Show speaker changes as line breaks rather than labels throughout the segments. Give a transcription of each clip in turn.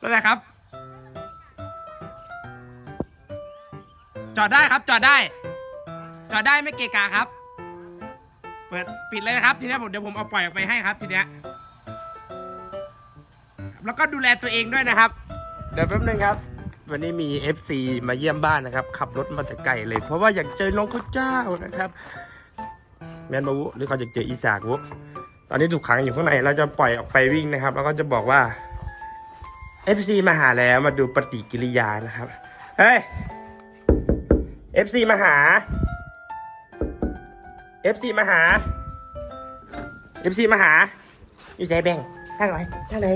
รถอะไรครับ จอดได้ครับจอดได้ จอดได้ไม่เกะกะครับ เปิดปิดเลยนะครับ ทีเนี้ยผมเดี๋ยวผมเอาปล่อยออกไปให้ครับทีเนี้ยแล้วก็ดูแลตัวเองด้วยนะครับ เดี๋ยวแป๊บนึงครับ วันนี้มี FC มาเยี่ยมบ้านนะครับ ขับรถมาแต่ไกลเลย เพราะว่าอยากเจอน้องข้าวเจ้านะครับ แมนบาวุหรือเขาจะเจออีสากวุตอนนี้ถูกขังอยู่ข้างในเราจะปล่อยออกไปวิ่งนะครับ แล้วก็จะบอกว่า FC มาหาแล้วมาดูปฏิกิริยานะครับ เฮ้ย FC มาหา FC มาหา FC มาหา อยู่ใจแบ่งทางไหนทางไหน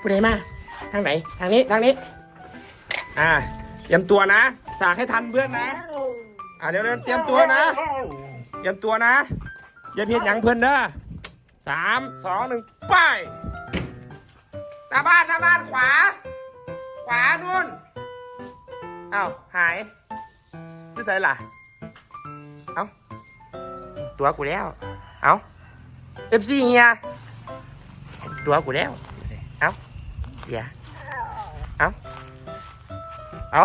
ผู้ใดมาทางไหน ทางนี้ ทางนี้ อ่า เตรียมตัวนะ สากให้ทันเพื่อนนะ อ่าเดี๋ยวเตรียมตัวนะ เตรียมตัวนะอย่าเพียนหยังเพื่อนเด้อสามสองหนึ่งไป หน้าบ้านหน้าบ้านขวา ขวานู่นอ้าวหายไม่ใส่ล่ะเอ้าตัวกูแล้ว เอ้าเอฟซีเฮียตัวกูแล้ว เอ้าเฮียเอ้าเอ้า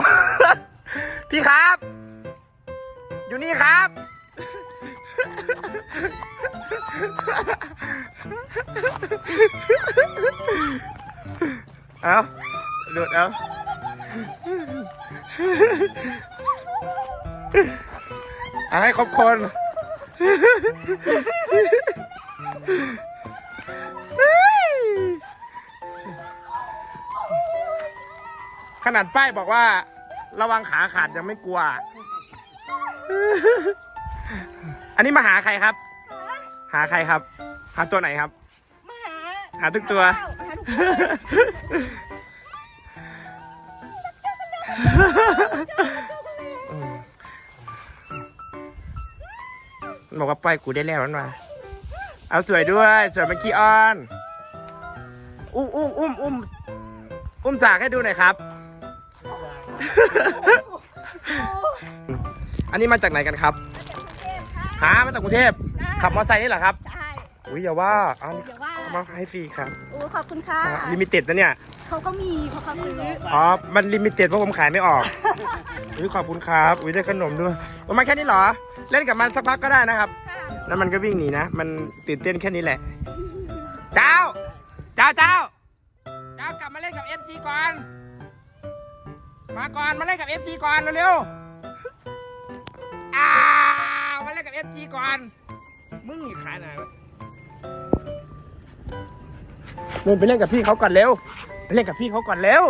พี่ครับ อยู่นี่ครับ เอาหลุดเอาเอาให้ครบคนขนาดป้ายบอกว่า ระวังขาขาดยังไม่กลัว อันนี้มาหาใครครับ หาใครครับ หาตัวไหนครับ
มาหา
หาทุกตัว
ห
บอกว่าปล่อยกูได้แล้วนั่นมาเอาสวยด้วย สวยเมื่อกี้ออน อุ้มอุ้มอุ้มอุ้มอุ้มสากให้ดูหน่อยครับ อันนี้มาจากไหนกันครับ
เทพค่ะ
หามาจากกรุงเทพขับมอเตอร์ไซค์นี่เหรอครับ
ได้
อุ้ยอย่าว่าอันนี้
เดี๋ยวว่า
มาให้ฟรีครับ
โอ้ขอบคุณค่ะ
ลิมิเต็ดนะเนี่ย
เขาก็มีเพราะเขาซื้อ
อ๋อมันลิมิเต็ดเพราะผมขายไม่ออกอุ้ยขอบคุณครับอุ้ยได้ขนมด้วยประมาณแค่นี้เหรอ เล่นกับมันสักพักก็ได้นะครับ
ค่ะ
แล้วมันก็วิ่งหนีนะ มันตื่นเต้นแค่นี้แหละ เจ้า เจ้าเจ้าเจ้ากลับมาเล่นกับ FC ก่อน มาก่อนมาเล่นกับ FC ก่อนเร็วๆอ้าวมาเล่นกับ FC ก่อน มึงนี่ขายไหน วะเดินไปเล่นกับพี่เขาก่อนเร็ว ไปเล่นกับพี่เขาก่อนเร็ว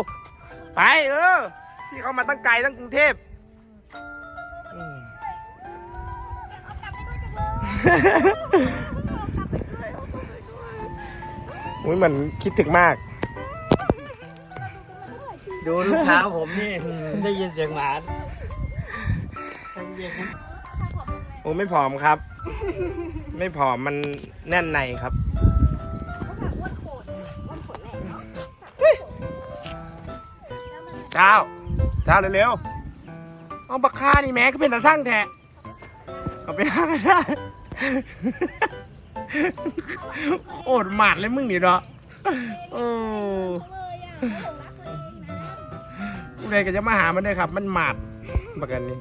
ไปเออ พี่เขามาตั้งไกลตั้งกรุงเทพอืม
เอากลับไปด้วยจังเลย
อุ้ยมันคิดถึงมาก
ดูลูกเท้าผมนี่ได้ยินเสียงหมาทั้งเย็น
โอ้ไม่ผอมครับ ไม่ผอมมันแน่นในครับ เจ้า เจ้าเร็วๆเอาบักค่านี่แม่ก็เป็นตาสร้างแท้เอาไปห้างก็ได้โคตรหมาดเลยมึงนี่เนาะโอ้
เลยอะหลงรักเลยนะ
ผู้ใดก็จะมาหามันด้วยครับ มันหมาดประกันนี้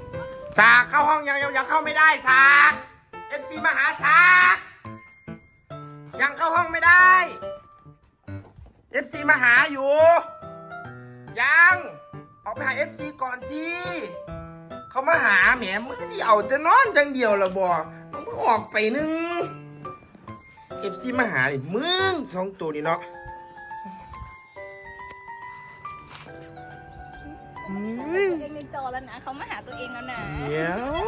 สาเข้าห้องยังยังยังเข้าไม่ได้สาเอฟซีมาหาสายังเข้าห้องไม่ได้เอฟซีมาหาอยู่ ยัง ไปหาเอฟซีก่อนสิเขามาหาแหมมึงก็ที่เอาแต่นอนจังเดียวละบ่มึงก็ออกไปนึงเอฟซีมาหาดิมึงสองตัวนี่เนาะอืม
ตัวเองในจอแล้วนะเขามาหาตัวเองแล้วนะ
เดี๋ยว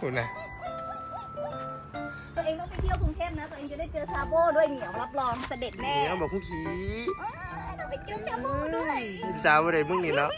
คุณนะ
ตัวเองต้องไปเที่ยวกรุงเทพนะ ตัวเองจะได้เจอชาโบ้ด้วยเหนียวรับรองเสด็จแน่
เดี๋ยวบอกคุกขี้
อ้าวต้อง ไปเจอชาโบ้ด้วย
ลูกสาวอะไรมึงนี่เนาะ